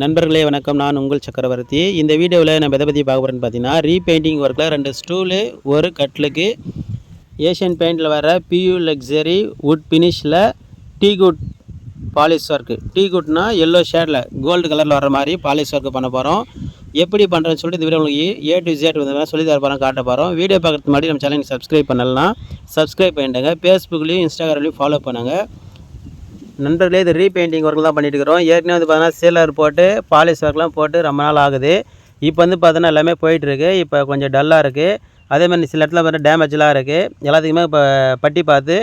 நண்பர்களே வணக்கம். நான் உங்கள் சக்கரவர்த்தி. இந்த வீடியோவில் நம்ம எதை பற்றி பார்க்க போகிறேன் பார்த்தீங்கன்னா ரீபெயிண்டிங் ஒர்க்கில் ரெண்டு ஸ்டூலு ஒரு கட்லுக்கு ஏஷியன் பெயிண்டில் வர பியூ லக்ஸரி வுட் ஃபினிஷில் tea good polish work tea குட்னா எல்லோ ஷேடில் கோல்டு கலரில் வர மாதிரி பாலிஷ் ஒர்க்கு பண்ண போகிறோம் எப்படி பண்ணுறேன்னு சொல்லிட்டு இந்த வீடியோ உங்களுக்கு ஏ டு ஜேட் வந்து சொல்லி தர போகிறோம் காட்ட போகிறோம் வீடியோ பார்க்குறதுக்கு முன்னாடி நம்ம சேனலுக்கு சப்ஸ்கிரைப் பண்ணலாம். சப்ஸ்கிரைப் பண்ணிட்டுங்க ஃபேஸ்புக்லேயும் இன்ஸ்டாகிராம்லேயும் ஃபாலோ பண்ணுங்கள் நண்பர்களே இது ரீபெயிண்டிங் ஒர்க் தான் பண்ணிட்டு இருக்கிறோம் ஏற்கனவே வந்து பார்த்தீங்கன்னா சீலர் போட்டு பாலிஷ் ஒர்க்லாம் போட்டு ரொம்ப நாள் ஆகுது. இப்போ வந்து பார்த்தீங்கன்னா எல்லாமே போயிட்டுருக்கு. இப்போ கொஞ்சம் டல்லாக இருக்குது அதே மாதிரி சில இடத்துல பார்த்தா டேமேஜ்லாம் இருக்குது எல்லாத்துக்குமே இப்போ பட்டி பார்த்து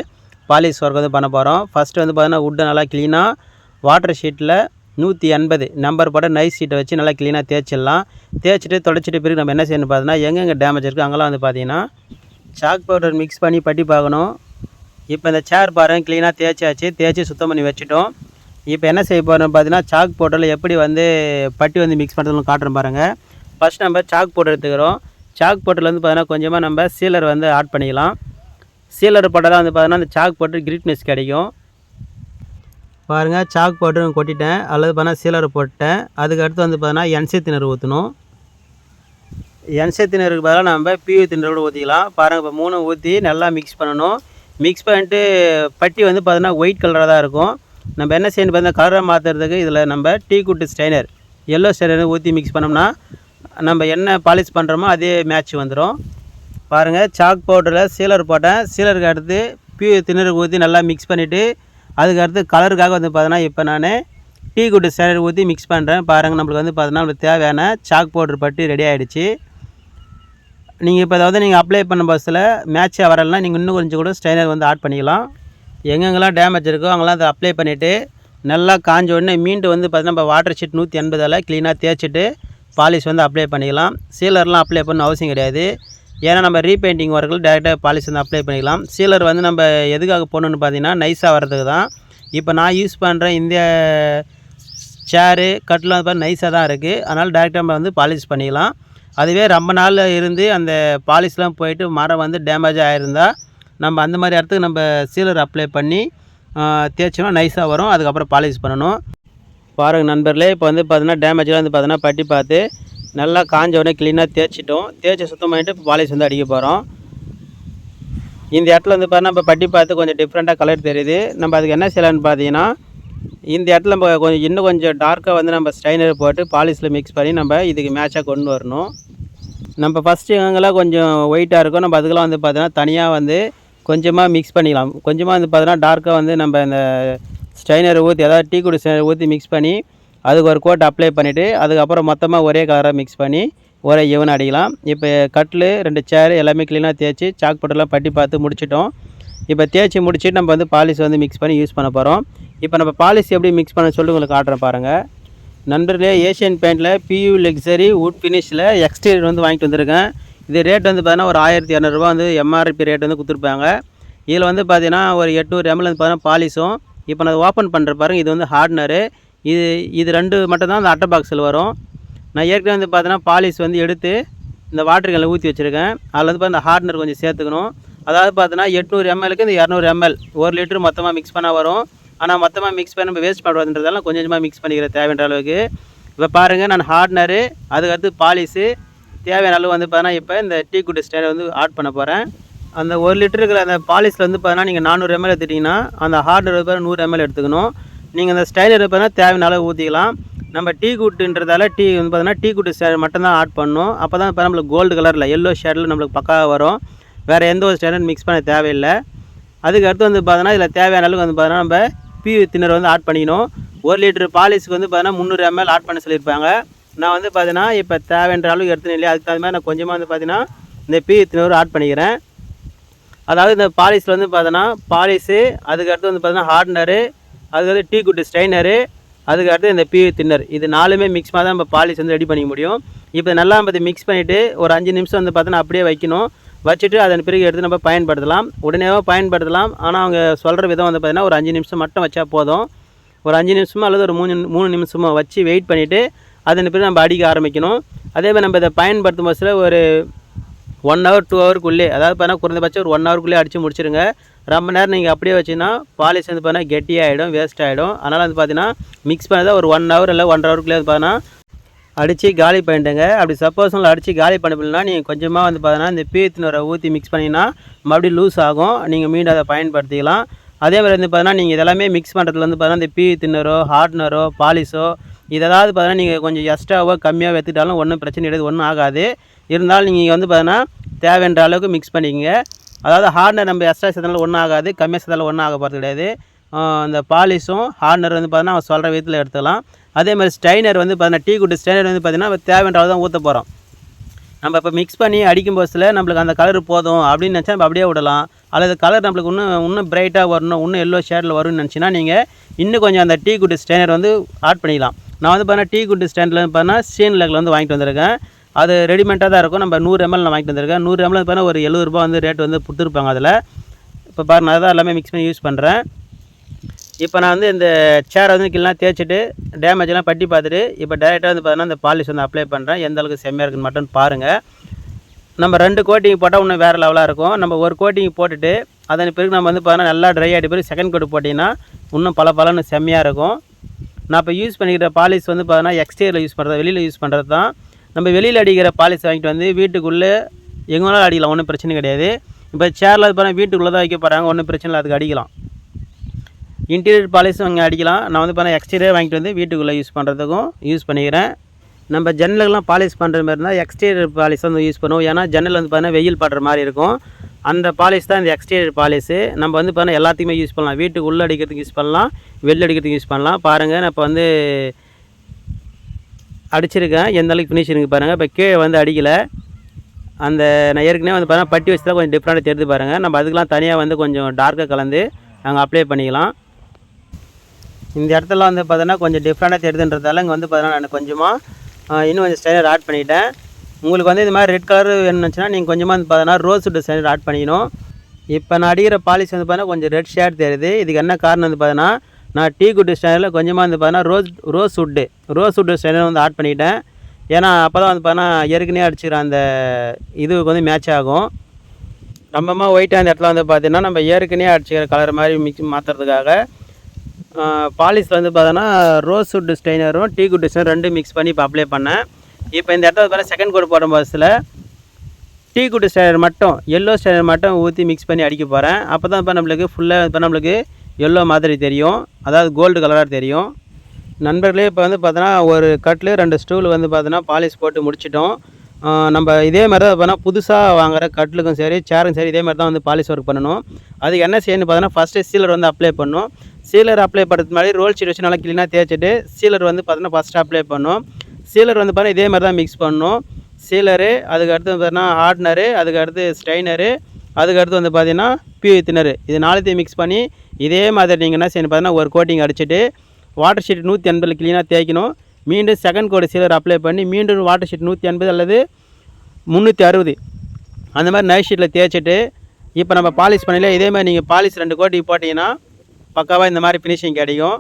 பாலிஷ் ஒர்க் வந்து பண்ண போகிறோம் ஃபஸ்ட்டு வந்து பார்த்தீங்கன்னா வுட்டை நல்லா க்ளீனாக வாட்டர் ஷீட்டில் நூற்றி எண்பது நம்பர் போட நைஸ் ஷீட்டை வச்சு நல்லா க்ளீனாக தேய்ச்சிடலாம். தேய்ச்சிட்டு தொடச்சிட்டு பிறகு நம்ம என்ன செய்யணும் பார்த்தீங்கன்னா எங்கெங்கே டேமேஜ் இருக்குது அங்கெல்லாம் வந்து பார்த்தீங்கன்னா சாக் பவுடர் மிக்ஸ் பண்ணி பட்டி பார்க்கணும். இப்போ இந்த சேர் பாருங்க க்ளீனாக தேய்ச்சாச்சு. தேய்ச்சி சுத்தம் பண்ணி வச்சுட்டோம். இப்போ என்ன செய்ய போகிறோம் பார்த்தீங்கன்னா சாக் பவுடரில் எப்படி வந்து பட்டி வந்து மிக்ஸ் பண்ணுறதுன்னு காட்டுறோம் பாருங்கள் ஃபஸ்ட் நம்ம சாக் பவுடர் எடுத்துக்கிறோம். சாக் பவுடரில் வந்து பார்த்தீங்கன்னா கொஞ்சமாக நம்ம சீலர் வந்து ஆட் பண்ணிக்கலாம். சீலர் போட்டால் வந்து பார்த்தீங்கன்னா அந்த சாக் பவுடர் கிரிட்னஸ் கிடைக்கும். பாருங்கள் சாக் பவுடர் கொட்டிட்டேன். அல்லது பார்த்தீங்கன்னா சீலர் போட்டேன் அதுக்கு அடுத்து வந்து பார்த்தீங்கன்னா என்சி திணறு ஊற்றணும் என்சி திணறுக்கு பதிலாக நம்ம பியூ திணறு கூட ஊற்றிக்கலாம் பாருங்கள் இப்போ மூணு ஊற்றி நல்லா மிக்ஸ் பண்ணணும். மிக்ஸ் பண்ணிட்டு பட்டி வந்து பார்த்தோன்னா ஒயிட் கலராக தான் இருக்கும். நம்ம என்ன செய்யணும் பார்த்தீங்கன்னா கலரை மாற்றுறதுக்கு இதில் நம்ம teak wood stainer yellow stainer ஊற்றி மிக்ஸ் பண்ணோம்னா நம்ம என்ன பாலிஷ் பண்ணுறோமோ அதே மேட்ச் வந்துடும் பாருங்கள் சாக் பவுடரில் சீலர் போட்டேன். சீலருக்கு அடுத்து பியூ திணறு ஊற்றி நல்லா மிக்ஸ் பண்ணிவிட்டு அதுக்கு அடுத்து கலருக்காக வந்து பார்த்தோன்னா இப்போ நான் டீ குட்டு ஸ்டைனர் ஊற்றி மிக்ஸ் பண்ணுறேன் பாருங்கள் நம்மளுக்கு வந்து பார்த்தோன்னா நம்மளுக்கு தேவையான சாக் பவுடர் பட்டி ரெடி ஆகிடுச்சு நீங்கள் இப்போ அதாவது நீங்கள் அப்ளை பண்ண பஸ்ஸில் மேட்ச் வரலைன்னா நீங்கள் இன்னும் கொஞ்சம் கூட ஸ்ட்ரைனர் வந்து ஆட் பண்ணிக்கலாம். எங்கெங்கெல்லாம் டேமேஜ் இருக்கோ அங்கெல்லாம் அதை அப்ளை பண்ணிவிட்டு நல்லா காஞ்ச உடனே மீண்டும் வந்து பார்த்தீங்கன்னா நம்ம வாட்டர் ஷீட் நூற்றி எண்பதால் க்ளீனாக தேய்ச்சிட்டு பாலிஷ் வந்து அப்ளை பண்ணிக்கலாம். சீலர்லாம் அப்ளை பண்ண அவசியம் கிடையாது. ஏன்னா நம்ம ரீபெயிண்டிங் ஒர்க்கில் டேரெக்டாக பாலிஷ் வந்து அப்ளை பண்ணிக்கலாம். சீலர் வந்து நம்ம எதுக்காக போகணுன்னு பார்த்தீங்கன்னா நைஸாக வர்றதுக்கு தான். இப்போ நான் யூஸ் பண்ணுற இந்த சேரு கட்டில் வந்து நைஸாக தான் இருக்குது அதனால் டேரெக்டாக நம்ம வந்து பாலிஷ் பண்ணிக்கலாம். அதுவே ரொம்ப நாள் இருந்து அந்த பாலிஷ்லாம் போயிட்டு மரம் வந்து டேமேஜ் ஆகிருந்தா நம்ம அந்த மாதிரி இடத்துக்கு நம்ம சீலர் அப்ளை பண்ணி தேய்ச்சோம்னா நைஸாக வரும். அதுக்கப்புறம் பாலிஷ் பண்ணணும். பாருங்கள் நண்பர்களே இப்போ வந்து பார்த்தீங்கன்னா டேமேஜ்லாம் வந்து பார்த்தீங்கன்னா பட்டி பார்த்து நல்லா காஞ்ச உடனே க்ளீனாக தேய்ச்சிட்டோம். தேய்ச்சி சுத்தம் பண்ணிட்டு இப்போ பாலிஷ் வந்து அடிக்க போகிறோம் இந்த இடத்துல வந்து பார்த்தீங்கன்னா இப்போ பட்டி பார்த்து கொஞ்சம் டிஃப்ரெண்ட்டாக கலர் தெரியுது. நம்ம அதுக்கு என்ன செய்யலாம்னு பார்த்தீங்கன்னா இந்த இடத்துல நம்ம கொஞ்சம் இன்னும் கொஞ்சம் டார்க்காக வந்து நம்ம ஸ்டைனர் போட்டு பாலிஷில் மிக்ஸ் பண்ணி நம்ம இதுக்கு மேட்சாக கொண்டு வரணும். நம்ம ஃபஸ்ட்டு எங்கெல்லாம் கொஞ்சம் ஒயிட்டாக இருக்கும் நம்ம அதுக்கெல்லாம் வந்து பார்த்தீங்கன்னா தனியாக வந்து கொஞ்சமாக மிக்ஸ் பண்ணிக்கலாம். கொஞ்சமாக வந்து பார்த்தீங்கன்னா டார்க்காக வந்து நம்ம இந்த ஸ்டைனர் ஊற்றி அதாவது டீ குடி ஸ்டைனர் ஊற்றி மிக்ஸ் பண்ணி அதுக்கு ஒரு கோட் அப்ளை பண்ணிவிட்டு அதுக்கப்புறம் மொத்தமாக ஒரே கலராக மிக்ஸ் பண்ணி ஒரே ஈவன் அடிக்கலாம். இப்போ கட்டில் ரெண்டு சேர் எல்லாமே க்ளீனாக தேய்ச்சி சாக் போட்டெல்லாம் பட்டி பார்த்து முடிச்சிட்டோம். இப்போ தேய்ச்சி முடிச்சுட்டு நம்ம வந்து பாலிஷ் வந்து மிக்ஸ் பண்ணி யூஸ் பண்ண போகிறோம் இப்போ நம்ம பாலிஷ் எப்படி மிக்ஸ் பண்ண சொல்லி உங்களுக்கு காட்டுறேன் பாருங்கள் நண்பர்களே ஏஷியன் பெயிண்டில் பியூ லக்ஸரி வுட் ஃபினிஷில் எக்ஸ்டீரியர் வந்து வாங்கிட்டு வந்திருக்கேன். இது ரேட் வந்து பார்த்தீங்கன்னா ஒரு ஆயிரத்தி இரநூறுபா வந்து எம்ஆர்பி ரேட் வந்து கொடுத்துருப்பாங்க. இதில் வந்து பார்த்தீங்கன்னா ஒரு எட்நூறு எம்எல் வந்து பார்த்தீங்கன்னா பாலிஷும் இப்போ நான் ஓப்பன் பண்ணுற பாருங்க இது வந்து ஹார்ட்னரு இது இது ரெண்டு மட்டும்தான் அந்த அட்டை பாக்ஸில் வரும். நான் ஏற்கனவே வந்து பார்த்தீங்கன்னா பாலிஷ் வந்து எடுத்து இந்த வாட்டர் கேனில் ஊற்றி வச்சுருக்கேன். அதில் வந்து பார்த்தா ஹார்ட்னர் கொஞ்சம் சேர்த்துக்கணும். அதாவது பார்த்தீங்கன்னா எட்நூறு எம்எல்க்கு இந்த இரநூறு எம்எல் ஒரு லிட்டர் மொத்தமாக மிக்ஸ் பண்ணால் வரும். ஆனால் மொத்தமாக மிக்ஸ் பண்ணி நம்ம வேஸ்ட் பண்ணுறதுன்றதெல்லாம் கொஞ்சம் கொஞ்சமாக மிக்ஸ் பண்ணிக்கிறேன் தேவையான அளவுக்கு. இப்போ பாருங்கள் நான் ஹார்ட்னரு அதுக்கடுத்து பாலிஸு தேவையான அளவு வந்து பார்த்தீங்கன்னா இப்போ இந்த டீ குட்டி ஸ்டைலை வந்து ஆட் பண்ண போகிறேன் அந்த ஒரு லிட்டருக்கு அந்த பாலிஸில் வந்து பார்த்தீங்கன்னா நீங்கள் நானூறு எம்எல் எடுத்துட்டிங்கன்னா அந்த ஹார்ட்னர் வந்து நூறு எம்எல் எடுத்துக்கணும். நீங்கள் அந்த ஸ்டைலர் பார்த்தீங்கன்னா தேவையான அளவு ஊற்றிக்கலாம் நம்ம டீ குட்டுன்றதால டீ வந்து பார்த்தீங்கன்னா டீ குட்டு ஸ்டைல் மட்டும்தான் ஆட் பண்ணணும். அப்போ தான் இப்போ நம்மளுக்கு கோல்டு கலரில் எல்லோ ஷேடில் நம்மளுக்கு பக்காவாக வரும். வேறு எந்த ஒரு ஸ்டைலும் மிக்ஸ் பண்ண தேவையில்லை. அதுக்கு அடுத்து வந்து பார்த்தீங்கன்னா இதில் தேவையான அளவுக்கு வந்து பார்த்தீங்கன்னா நம்ம பீ தின்னர் வந்து ஆட் பண்ணிக்கணும். ஒரு லிட்டர் பாலிசுக்கு வந்து பார்த்தீங்கன்னா முந்நூறு எம்எல் ஆட் பண்ண சொல்லியிருப்பாங்க. நான் வந்து பார்த்தீங்கன்னா இப்போ தேவைன்ற அளவுக்கு எடுத்துனேன் இல்லையா? அதுக்கு தகுந்த மாதிரி நான் கொஞ்சமாக வந்து பார்த்தீங்கன்னா இந்த பீ திணறு ஆட் பண்ணிக்கிறேன். அதாவது இந்த பாலிஸில் வந்து பார்த்தோன்னா பாலிஷு அதுக்கடுத்து வந்து பார்த்தீங்கன்னா ஹார்ட்னரு அதுக்கடுத்து டீ குட்டு ஸ்ட்ரைனரு அதுக்கடுத்து இந்த பி தின்னர் இது நாலுமே மிக்ஸ் தான் நம்ம பாலிஷ் வந்து ரெடி பண்ணிக்க முடியும். இப்போ நல்லா நம்ம மிக்ஸ் பண்ணிவிட்டு ஒரு அஞ்சு நிமிஷம் வந்து பார்த்தோன்னா அப்படியே வைக்கணும். வச்சுட்டு அதன் பிறகு எடுத்து நம்ம பயன்படுத்தலாம். உடனேவோ பயன்படுத்தலாம். ஆனால் அவங்க சொல்கிற விதம் வந்து பார்த்தீங்கன்னா ஒரு அஞ்சு நிமிஷம் மட்டும் வச்சா போதும். ஒரு அஞ்சு நிமிஷமோ அல்லது ஒரு மூணு மூணு நிமிஷமோ வச்சு வெயிட் பண்ணிவிட்டு அதன் பிறகு நம்ம அடிக்க ஆரம்பிக்கணும். அதே மாதிரி நம்ம இதை பயன்படுத்தும் பட்சத்தில் ஒரு ஒன் ஹவர் டூ ஹவருக்குள்ளே அதாவது பார்த்தீங்கன்னா குறைந்தபட்சம் ஒரு ஒன் ஹவருக்குள்ளே அடித்து முடிச்சிருங்க. ரொம்ப நேரம் நீங்கள் அப்படியே வச்சிங்கன்னா பாலிஷ் வந்து பார்த்தீங்கன்னா கெட்டியாகிடும் வேஸ்ட் ஆகிடும் அதனால் வந்து பார்த்தீங்கன்னா மிக்ஸ் பண்ணதை ஒரு ஒன் ஹவர் இல்லை ஒன்றரை ஹவருக்குள்ளே வந்து பார்த்தீங்கன்னா அடித்து காலி பண்ணிட்டுங்க. அப்படி சப்போஸ் உங்களை அடித்து காலி பண்ண நீங்கள் கொஞ்சமாக வந்து பார்த்தீங்கன்னா இந்த பீத்தினரை ஊற்றி மிக்ஸ் பண்ணிங்கன்னா மறுபடியும் லூஸ் ஆகும். நீங்கள் மீண்டும் அதை பயன்படுத்திக்கலாம். அதே மாதிரி வந்து பார்த்தீங்கன்னா நீங்கள் இதெல்லாமே மிக்ஸ் பண்ணுறதுல வந்து பார்த்தீங்கன்னா இந்த பீ தின்னரோ ஹார்ட்னரோ பாலிஷோ இதெதாவது பார்த்தீங்கன்னா நீங்கள் கொஞ்சம் எக்ஸ்ட்ராவோ கம்மியாக எடுத்துட்டாலும் ஒன்றும் பிரச்சனை கிடையாது ஒன்றும் ஆகாது. இருந்தாலும் நீங்கள் வந்து பார்த்தீங்கன்னா தேவைன்ற அளவுக்கு மிக்ஸ் பண்ணிக்கங்க. அதாவது ஹார்ட்னர் நம்ம எக்ஸ்ட்ரா சேர்த்தாலும் ஒன்றும் ஆகாது கம்மியாக சேர்த்தாலும் ஒன்றும் ஆக போகிறது கிடையாது. அந்த பாலிஷும் ஹார்னர் வந்து பார்த்தீங்கன்னா அவன் சொல்கிற விதத்தில் எடுத்துக்கலாம். அதே மாதிரி ஸ்டைனர் வந்து பார்த்தீங்கன்னா டீ குட்டு ஸ்டைனர் வந்து பார்த்தீங்கன்னா தேவைன்ற தான் ஊற்ற போகிறோம் நம்ம இப்போ மிக்ஸ் பண்ணி அடிக்கும் போதில் நம்மளுக்கு அந்த கலர் போதும் அப்படின்னு நினச்சா நம்ம அப்படியே விடலாம். அல்லது கலர் நம்மளுக்கு இன்னும் இன்னும் பிரைட்டாக வரணும் இன்னும் எல்லோ ஷேடில் வரும்னு நினச்சின்னா நீங்கள் இன்னும் கொஞ்சம் அந்த டீ குட்டு ஸ்டைனர் வந்து ஆட் பண்ணிக்கலாம். நான் வந்து பார்த்தீங்கன்னா டீ குட்டு ஸ்டாண்டில் வந்து பார்த்தீங்கன்னா ஸ்டீன் லெக்கில் வந்து வாங்கிட்டு வந்திருக்கேன். அது ரெடிமேடாக தான் இருக்கும். நம்ம நூறு எம்எல் நான் வாங்கிட்டு வந்திருக்கேன். நூறு எம்எல் பார்த்தீங்கன்னா ஒரு எழுபது ரூபா வந்து ரேட் வந்து கொடுத்துருப்பாங்க அதில். இப்போ பாருங்கள் அதான் எல்லாமே மிக்ஸ் பண்ணி யூஸ் பண்ணுறேன் இப்போ நான் வந்து இந்த சேரை வந்து கீழே தேய்ச்சிட்டு டேமேஜ்லாம் பட்டி பார்த்துட்டு இப்போ டேரெக்டாக வந்து பார்த்தீங்கன்னா இந்த பாலிஷ் வந்து அப்ளை பண்ணுறேன் எந்த அளவுக்கு செம்மையாக இருக்குன்னு மட்டும் பாருங்கள் நம்ம ரெண்டு கோட்டிங் போட்டால் இன்னும் வேறு லெவலாக இருக்கும். நம்ம ஒரு கோட்டிங் போட்டுட்டு அதன் பிறகு நம்ம வந்து பார்த்தீங்கன்னா நல்லா ட்ரை ஆகிட்டு பிறகு செகண்ட் கோட் போட்டிங்கன்னா இன்னும் பல பலன்னு செம்மையாக இருக்கும். நான் இப்போ யூஸ் பண்ணிக்கிற பாலிஷ் வந்து பார்த்தீங்கன்னா எக்ஸ்டீரியரில் யூஸ் பண்ணுறது வெளியில் யூஸ் பண்ணுறது தான். நம்ம வெளியில் அடிக்கிற பாலிஷ் வாங்கிட்டு வந்து வீட்டுக்குள்ளே எங்கே வேணாலும் அடிக்கலாம் ஒன்றும் பிரச்சனை கிடையாது. இப்போ சேரில் பார்த்தீங்கன்னா வீட்டுக்குள்ளே தான் வைக்க போகிறாங்க ஒன்றும் பிரச்சனை இல்லை அதுக்கு அடிக்கலாம். இன்டீரியர் பாலிஷும் அங்கே அடிக்கலாம். நான் வந்து பார்த்தா எக்ஸ்டீரியர் வாங்கிட்டு வந்து வீட்டுக்குள்ளே யூஸ் பண்ணுறதுக்கும் யூஸ் பண்ணிக்கிறேன். நம்ம ஜன்னலுக்கெல்லாம் பாலிஷ் பண்ணுற மாதிரி இருந்தால் எக்ஸ்டீரியர் பாலிஷ் வந்து யூஸ் பண்ணுவோம். ஏன்னா ஜன்னல் வந்து பார்த்தீங்கன்னா வெயில் படுற மாதிரி இருக்கும். அந்த பாலிஷ் தான் இந்த எக்ஸ்டீரியர் பாலிஷு நம்ம வந்து பார்த்தீங்கன்னா எல்லாத்துக்குமே யூஸ் பண்ணலாம். வீட்டுக்கு உள்ளே அடிக்கிறதுக்கு யூஸ் பண்ணலாம். வெளில அடிக்கிறதுக்கு யூஸ் பண்ணலாம். பாருங்கள் நான் இப்போ வந்து அடிச்சிருக்கேன். எந்த அளவுக்கு ஃபினிஷ் இருக்குது பாருங்கள் இப்போ கீழே வந்து அடிக்கலை. அந்த நான் ஏற்கனவே வந்து பார்த்தீங்கன்னா பட்டி வச்சு தான் கொஞ்சம் டிஃப்ரெண்ட்டாக தெரிஞ்சு பாருங்கள் நம்ம அதுக்கெலாம் தனியாக வந்து கொஞ்சம் டார்க்காக கலந்து நாங்கள் அப்ளை பண்ணிக்கலாம். இந்த இடத்துல வந்து பார்த்தீங்கன்னா கொஞ்சம் டிஃப்ரெண்ட்டாக தெரியுதுன்றதால இங்கே வந்து பார்த்தோன்னா நான் கொஞ்சமாக இன்னும் கொஞ்சம் ஸ்டைலர் ஆட் பண்ணிட்டேன். உங்களுக்கு வந்து இந்த மாதிரி ரெட் கலர் வேணும்னுச்சுன்னா நீங்கள் கொஞ்சமாக வந்து பார்த்தோன்னா ரோஸ் வுட் ஸ்டைலர் ஆட் பண்ணிக்கணும். இப்போ நான் அடிக்கிற பாலிஷ் வந்து பார்த்தீங்கன்னா கொஞ்சம் ரெட் ஷேட் தெரியுது. இதுக்கு என்ன காரணம் வந்து பார்த்தீங்கன்னா நான் டீ குட்டு ஸ்டைலில் கொஞ்சமாக வந்து பார்த்தீங்கன்னா ரோஸ் ரோஸ் வுட்டு ரோஸ் உட்டு ஸ்டைலர் வந்து ஆட் பண்ணிட்டேன். ஏன்னா அப்போ தான் வந்து பார்த்தீங்கன்னா ஏற்கனவே அடிச்சுக்கிற அந்த இதுக்கு வந்து மேட்ச் ஆகும். ரொம்பமாக ஒயிட்டாக அந்த இடத்துல வந்து பார்த்தீங்கன்னா நம்ம ஏற்கனவே அடிச்சுக்கிற கலர் மாதிரி மிக்ஸ் மாற்றுறதுக்காக பாலிஷில் வந்து பார்த்தோன்னா ரோஸ் வுட் ஸ்டெய்னரும் டீ குட் ஸ்டெயினரும் ரெண்டும் மிக்ஸ் பண்ணி இப்போ அப்ளை பண்ணேன். இப்போ இந்த இடத்துல பார்த்தா செகண்ட் கோட் போடும் பஸ்ஸில் டீ குட் ஸ்டெயினர் மட்டும் எல்லோ ஸ்டெயினர் மட்டும் ஊற்றி மிக்ஸ் பண்ணி அடிக்க போகிறேன் அப்போ தான் இப்போ நம்மளுக்கு ஃபுல்லாக இப்போ நம்மளுக்கு எல்லோ மாதிரி தெரியும். அதாவது கோல்டு கலராக தெரியும். நண்பர்களே இப்போ வந்து பார்த்தோன்னா ஒரு கட்டில் ரெண்டு ஸ்டூல் வந்து பார்த்தோன்னா பாலிஷ் போட்டு முடிச்சிட்டோம். நம்ம இதே மாதிரி தான் பார்த்தோன்னா புதுசாக வாங்குற கட்டிலுக்கும் சரி சேரும் சரி இதே மாதிரி தான் வந்து பாலிஷ் ஒர்க் பண்ணணும். அதுக்கு என்ன செய்யணும்னு பார்த்தோன்னா ஃபஸ்ட்டு சீலர் வந்து அப்ளை பண்ணணும். சீலர் அப்ளை பண்ணுறது மாதிரி ரோல் ஷீட் வச்சு நல்லா க்ளீனாக தேய்ச்சிட்டு சீலர் வந்து பார்த்தோன்னா ஃபஸ்ட்டு அப்ளை பண்ணும். சீலர் வந்து பார்த்தீங்கன்னா இதே மாதிரி தான் மிக்ஸ் பண்ணணும் சீலரு அதுக்கு அடுத்து பார்த்தீங்கன்னா ஹார்ட்னரு அதுக்கு அடுத்து ஸ்ட்ரைனரு அதுக்கு அடுத்து வந்து பார்த்தீங்கன்னா பியூ திணறு இது நாலுத்தையும் மிக்ஸ் பண்ணி இதே மாதிரி நீங்கள் என்ன செய்யணும் பார்த்தீங்கன்னா ஒரு கோட்டிங் அடிச்சுட்டு வாட்டர் ஷீட் நூற்றி எண்பதில் க்ளீனாக தேய்க்கணும். மீண்டும் செகண்ட் கோடு சீலர் அப்ளை பண்ணி மீண்டும் வாட்டர் ஷீட் நூற்றி எண்பது அல்லது முந்நூற்றி அறுபது. அந்த மாதிரி நைட் ஷீட்டில் தேய்ச்சிட்டு இப்போ நம்ம பாலிஷ் பண்ணல இதே மாதிரி நீங்கள் பாலிஷ் ரெண்டு கோட்டி போட்டிங்கன்னா பக்காவாக இந்த மாதிரி ஃபினிஷிங் கிடைக்கும்.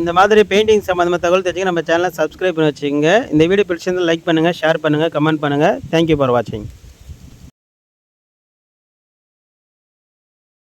இந்த மாதிரி பெயிண்டிங் சம்மந்தமாக தகவல் தெரிஞ்சுக்க நம்ம சேனலை சப்ஸ்கிரைப் பண்ணி வச்சுக்கோங்க. இந்த வீடியோ பிடிச்சிருந்தால் லைக் பண்ணுங்கள் ஷேர் பண்ணுங்கள் கமெண்ட் பண்ணுங்கள் தேங்க்யூ ஃபார் வாட்சிங்